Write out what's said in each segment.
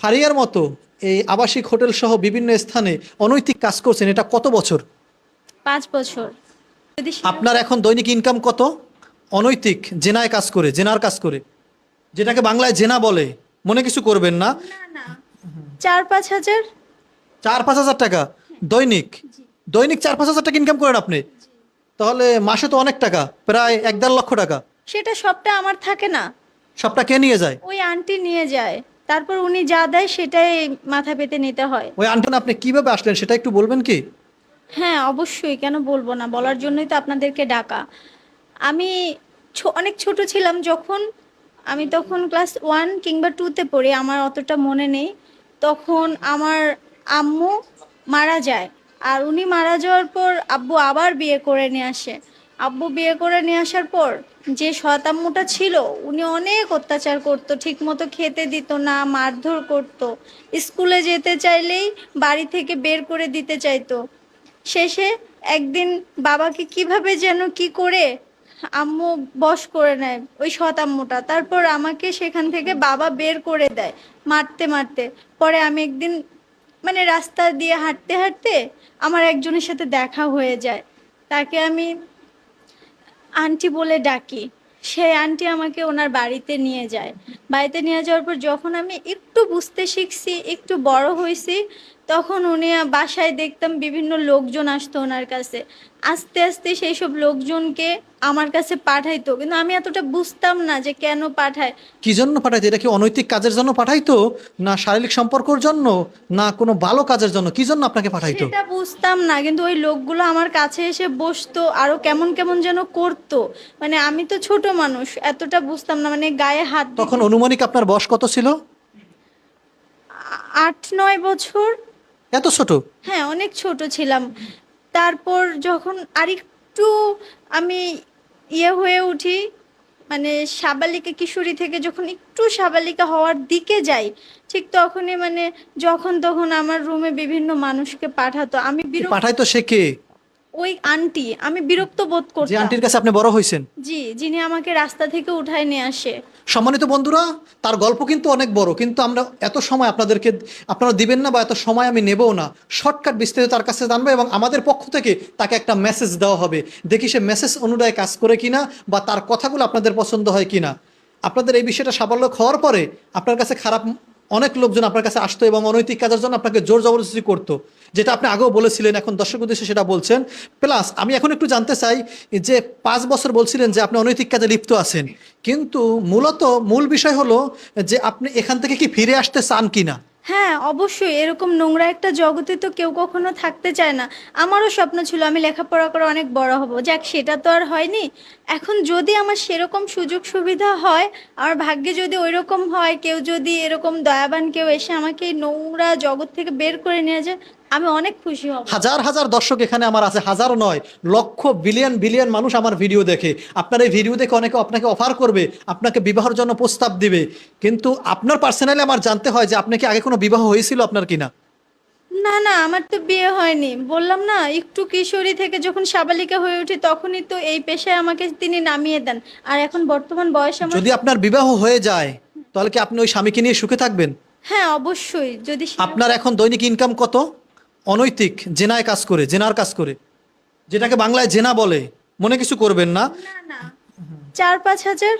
ফারিয়ার মতো এই আবাসিক হোটেল সহ বিভিন্ন স্থানে অনৈতিক কাজ করছেন এটা কত বছর? পাঁচ বছর। আপনার এখন দৈনিক ইনকাম কত? অনৈতিক জেনায় কাজ করে জেনার কাজ করে। যেটাকে বাংলায় জেনা বলে মনে কিছু করবেন না? চার পাঁচ হাজার। চার পাঁচ হাজার টাকা? দৈনিক? দৈনিক চার পাঁচ হাজার টাকা ইনকাম করেন আপনি? তাহলে মাসে তো অনেক টাকা প্রায় এক দেড় লক্ষ টাকা। সেটা সবটা আমার থাকে না। সবটা কে নিয়ে যায়? ওই আন্টি নিয়ে যায়। তারপর উনি যা দেয় সেটাই মাথা পেতে নিতে হয়। ওই আন্টন আপনি কীভাবে আসলেন সেটা একটু বলবেন কি? হ্যাঁ অবশ্যই কেন বলব না? বলার জন্যই তো আপনাদেরকে ডাকা। আমি অনেক ছোট ছিলাম যখন। আমি তখন ক্লাস ওয়ান কিংবা টুতে পড়ি আমার অতটা মনে নেই। তখন আমার আম্মু মারা যায় আর উনি মারা যাওয়ার পর আব্বু আবার বিয়ে করে নিয়ে আসে। আব্বু বিয়ে করে নিয়ে আসার পর যে সৎ আম্মুটা ছিল, উনি অনেক অত্যাচার করতো, ঠিকমতো খেতে দিত না, মারধর করতো, স্কুলে যেতে চাইলেই বাড়ি থেকে বের করে দিতে চাইতো। শেষে একদিন বাবাকে কীভাবে যেন কি করে আম্মু বশ করে নেয় ওই সৎ আম্মুটা। তারপর আমাকে সেখান থেকে বাবা বের করে দেয় মারতে মারতে। পরে আমি একদিন মানে রাস্তা দিয়ে হাঁটতে হাঁটতে আমার একজনের সাথে দেখা হয়ে যায়। তাকে আমি আন্টি বলে ডাকি। সেই আন্টি আমাকে ওনার বাড়িতে নিয়ে যায়। বাড়িতে নিয়ে যাওয়ার পর যখন আমি একটু বুঝতে শিখছি, একটু বড় হয়েছি তখন উনি বাসায় দেখতাম বিভিন্ন লোকজন আসতো ওনার কাছে। আস্তে আস্তে সেই সব লোকজনকে আমার কাছে পাঠাইতো। কিন্তু আমি এতটা বুঝতাম না যে কেন পাঠায়। কি জন্য পাঠাইতো? এটা কি অনৈতিক কাজের জন্য পাঠাইতো? না শারীরিক সম্পর্কের জন্য? না কোনো ভালো কাজের জন্য? কি জন্য আপনাকে পাঠাইতো? সেটা বুঝতাম না কিন্তু ওই লোকগুলো আমার কাছে এসে বসতো আরও কেমন কেমন যেন করতো। মানে আমি তো ছোট মানুষ এতটা বুঝতাম না। মানে গায়ে হাত তখন অনুমানিক আপনার বয়স কত ছিল? আট নয় বছর। এত ছোট? হ্যাঁ অনেক ছোট ছিলাম। তারপর যখন আরেকটু আমি ইয়ে হয়ে উঠি মানে সাবালিকা কিশোরী থেকে যখন একটু সাবালিকা হওয়ার দিকে যাই ঠিক তখনই মানে যখন তখন আমার রুমে বিভিন্ন মানুষকে পাঠাতো। আমি পাঠাইতো সে কে? ওই আন্টি আমি বিরক্ত বোধ যে করতাম। আন্টির কাছে আপনি বড় হয়েছেন। জি যিনি আমাকে রাস্তা থেকে উঠায় নিয়ে আসে। সম্মানিত বন্ধুরা তার গল্প কিন্তু অনেক বড় কিন্তু আমরা এত সময় আপনাদেরকে আপনারা দিবেন না বা এত সময় আমি নেবও না। শর্টকাট বিস্তারিত তার কাছে জানব এবং আমাদের পক্ষ থেকে তাকে একটা মেসেজ দেওয়া হবে। দেখি সে মেসেজ অনুযায়ী কাজ করে কিনা বা তার কথাগুলো আপনাদের পছন্দ হয় কিনা। আপনাদের এই বিষয়টা সাফল্য হওয়ার পরে আপনার কাছে খারাপ অনেক লোকজন আপনার কাছে আসতো এবং অনৈতিক কাজের জন্য আপনাকে জোর জবরদস্তি করতো। যেটা আপনি আগেও বলেছিলেন, এখন দর্শক উদ্দেশ্যে সেটা বলছেন। প্লাস আমি এখন একটু জানতে চাই যে পাঁচ বছর বলছিলেন যে আপনি অনৈতিক কাজে লিপ্ত আছেন। কিন্তু মূলত মূল বিষয় হলো যে আপনি এখান থেকে কি ফিরে আসতে চান কিনা? হ্যাঁ অবশ্যই। এরকম নোংরা একটা জগতে তো কেউ কখনো থাকতে চায় না। আমারও স্বপ্ন ছিল আমি লেখাপড়া করে অনেক বড় হব। যাক, সেটা তো আর হয়নি। এখন যদি আমার সেরকম সুযোগ সুবিধা হয়, আমার ভাগ্যে যদি ওই রকম হয়, কেউ যদি এরকম দয়াবান কেউ এসে আমাকে এই নোংরা জগৎ থেকে বের করে নিয়ে যায়, আমি অনেক খুশি হব। হাজার হাজার দর্শক এখানে আমার আছে। হাজার নয়, লক্ষ, বিলিয়ন বিলিয়ন মানুষ আমার ভিডিও দেখে। আপনার এই ভিডিও দেখে অনেকে আপনাকে অফার করবে, আপনাকে বিবাহের জন্য প্রস্তাব দিবে। কিন্তু আপনার পার্সোনালি আমার জানতে হয় যে আপনি কি আগে কোনো বিবাহ হয়েছিল আপনার কিনা? না না আমার তো বিয়ে হয়নি। বললাম না একটু কিশোরী থেকে যখন সাবালিকা হয়ে উঠি তখনই তো এই পেশায় আমাকে তিনি নামিয়ে দেন। আর এখন বর্তমান বয়স আমার যদি আপনার বিবাহ হয়ে যায় তাহলে কি আপনি ওই স্বামীকে নিয়ে সুখে থাকবেন? হ্যাঁ অবশ্যই। যদি সে- আপনার এখন দৈনিক ইনকাম কত? অনৈতিক জেনায় কাজ করে জেনার কাজ করে। যেটাকে বাংলায় জেনা বলে মনে কিছু করবেন না? না না। চার পাঁচ হাজার?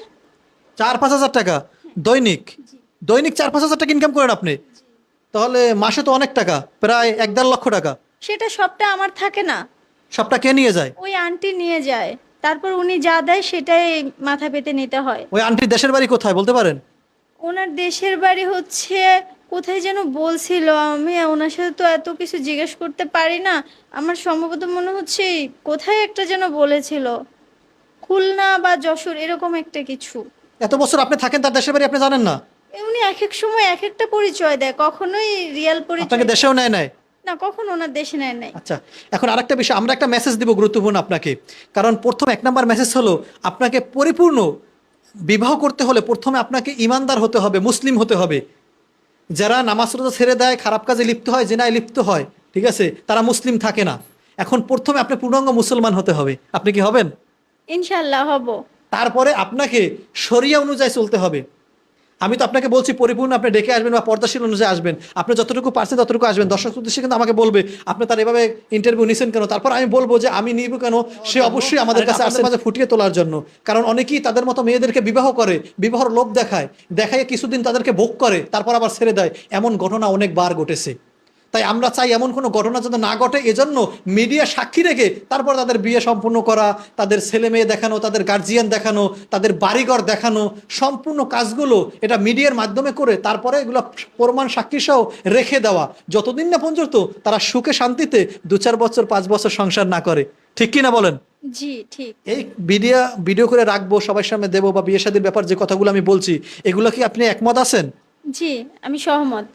চার পাঁচ হাজার টাকা? দৈনিক? দৈনিক চার পাঁচ হাজার টাকা ইনকাম করেন আপনি? তাহলে মাসে তো অনেক টাকা প্রায় এক দেড় লক্ষ টাকা। সেটা সবটা আমার থাকে না। সবটা কে নিয়ে যায়? ওই আন্টি নিয়ে যায়। তারপর উনি যা দেয় সেটাই মাথা পেতে নিতে হয়। ওই আন্টির দেশের বাড়ি কোথায় বলতে পারেন? ওনার দেশের বাড়ি হচ্ছে কোথায় যেন বলছিল আমি ওনার সাথে তো এত কিছু জিজ্ঞেস করতে পারি না। আমার সম্ভবত মনে হচ্ছে কোথায় একটা যেন বলেছিল। খুলনা বা যশোর এরকম একটা কিছু। এত বছর আপনি থাকেন তার দেশের বাড়ি আপনি জানেন না? উনি এক এক সময় এক একটা পরিচয় দেয় কখনোই রিয়েল পরিচয় আপনাকে দেশেও নেয় নেয় না কখন ওনার দেশে নেয় নাই। আচ্ছা এখন আরেকটা বিষয় আমরা একটা মেসেজ দিব গুরুত্বপূর্ণ আপনাকে। কারণ প্রথম এক নাম্বার মেসেজ হলো আপনাকে পরিপূর্ণ বিবাহ করতে হলে প্রথমে আপনাকে ইমানদার হতে হবে মুসলিম হতে হবে। যারা নামাজ রোজা ছেড়ে দেয় খারাপ কাজে লিপ্ত হয় জেনায় লিপ্ত হয় ঠিক আছে? তারা মুসলিম থাকে না। এখন প্রথমে আপনি পূর্ণাঙ্গ মুসলমান হতে হবে। আপনি কি হবেন? ইনশাল্লাহ হব। তারপরে আপনাকে শরিয়া অনুযায়ী চলতে হবে। আমি তো আপনাকে বলছি পরিপূর্ণ আপনি ডেকে আসবেন বা পর্দাশীল অনুযায়ী আসবেন। আপনি যতটুকু পারছেন ততটুকু আসবেন। দর্শক উদ্দেশ্যে কিন্তু আমাকে বলবে আপনি তার এভাবে ইন্টারভিউ নিছেন কেন? তারপর আমি বলব যে আমি নিব কেন? সে অবশ্যই আমাদের কাছে আসছে মাঝে ফুটিয়ে তোলার জন্য। কারণ অনেকেই তাদের মতো মেয়েদেরকে বিবাহ করে বিবাহর লোভ দেখায়। দেখায় কিছুদিন তাদেরকে ভোগ করে তারপর আবার ছেড়ে দেয়। এমন ঘটনা অনেকবার ঘটেছে। তাই আমরা চাই এমন কোনো ঘটনা যাতে না ঘটে। এজন্য মিডিয়া সাক্ষী রেখে তারপর তাদের বিয়ে সম্পূর্ণ করা তাদের ছেলে মেয়ে দেখানো তাদের গার্জিয়ান দেখানো তাদের বাড়িঘর দেখানো সম্পূর্ণ কাজগুলো এটা মিডিয়ার মাধ্যমে করে তারপরে এগুলো প্রমাণ সাক্ষী সহ রেখে দেওয়া। যতদিন না পর্যন্ত তারা সুখে শান্তিতে দু চার বছর পাঁচ বছর সংসার না করে। ঠিক কি না বলেন? জি ঠিক। এই ভিডিও ভিডিও করে রাখব সবার সামনে দেবো বা বিয়ে শাদীর ব্যাপার যে কথাগুলো আমি বলছি এগুলো কি আপনি একমত আছেন? জি আমি সহমত।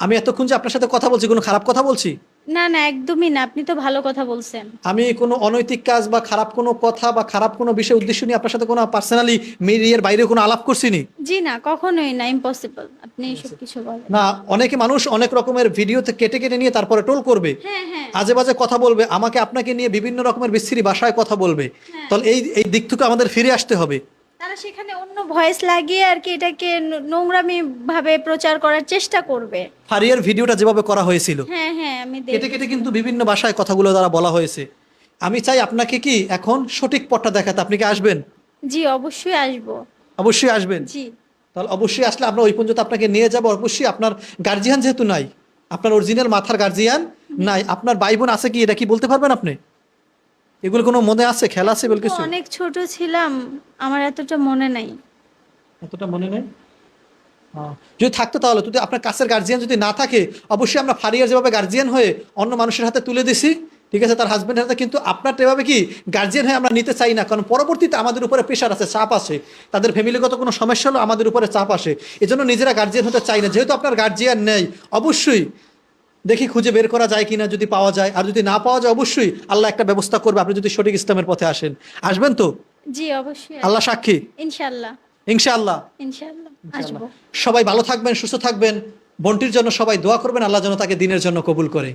আমি এতক্ষণ যে আপনার সাথে কথা বলছি কোনো খারাপ কথা বলছি? না না একদমই না। আপনি তো ভালো কথা বলছেন। আমি কোনো অনৈতিক কাজ বা খারাপ কোনো কথা বা খারাপ কোনো বিষয় উদ্দেশ্য নিয়ে আপনার সাথে কোনো পার্সোনালি মিডিয়ার বাইরে কোনো আলাপ করছিনি? জি না কখনোই না ইম্পসিবল আপনি এসব কিছু বলেন। না অনেকে মানুষ অনেক রকমের ভিডিওতে কেটে কেটে নিয়ে তারপরে টোল করবে। হ্যাঁ হ্যাঁ। আজে বাজে কথা বলবে আমাকে আপনাকে নিয়ে বিভিন্ন রকমের বিশ্রী ভাষায় কথা বলবে। হ্যাঁ। তাহলে এই এই দিক থেকে আমাদের ফিরে আসতে হবে। তারা সেখানে অন্য ভয়েস লাগিয়ে আর কি এটাকে নোংরামি ভাবে প্রচার করার চেষ্টা করবে। ফারিয়ার ভিডিওটা যেভাবে করা হয়েছিল। হ্যাঁ হ্যাঁ আমি কেটে কেটে কিন্তু বিভিন্ন ভাষায় কথাগুলো দ্বারা বলা হয়েছে। আমি চাই আপনাকে কি এখন সঠিক পথটা দেখাতে আপনি কি আসবেন? জি অবশ্যই আসব। অবশ্যই আসবেন? জি। তাহলে অবশ্যই আসলে আমরা ওই পর্যন্ত আপনাকে নিয়ে যাব। অবশ্যই আপনার গার্জিয়ান যেহেতু নাই আপনার অরিজিনাল মাথার গার্জিয়ান নাই আপনার ভাই বোন আছে কি এটা কি বলতে পারবেন আপনি? এগুলো কোনো মনে আছে খেলা আছে বলে কিছু? অনেক ছোট ছিলাম আমার এতটা মনে নাই। এতটা মনে নেই? যদি থাকতো তাহলে যদি আপনার কাছের গার্জিয়ান যদি না থাকে অবশ্যই আমরা ফারিয়ার যেভাবে গার্জিয়ান হয়ে অন্য মানুষের হাতে তুলে দিছি ঠিক আছে? তার হাজব্যান্ডের হাতে কিন্তু আপনার এভাবে কি গার্জিয়ান হয়ে আমরা নিতে চাই না কারণ পরবর্তীতে আমাদের উপরে প্রেশার আছে চাপ আসে তাদের ফ্যামিলিগত কোনো সমস্যা হলো আমাদের উপরে চাপ আসে। এজন্য নিজেরা গার্জিয়ান হতে চাই না। যেহেতু আপনার গার্জিয়ান নেই অবশ্যই দেখি খুঁজে বের করা যায় কিনা যদি পাওয়া যায় আর যদি না পাওয়া যায় অবশ্যই আল্লাহ একটা ব্যবস্থা করবে। আপনি যদি সঠিক ইসলামের পথে আসেন। আসবেন তো? জি অবশ্যই আল্লাহ সাক্ষী? ইনশাআল্লাহ। ইনশাআল্লাহ ইনশাআল্লাহ। আসব। সবাই ভালো থাকবেন সুস্থ থাকবেন। বন্টির জন্য সবাই দোয়া করবেন। আল্লাহ যেন তাকে দিনের জন্য কবুল করে।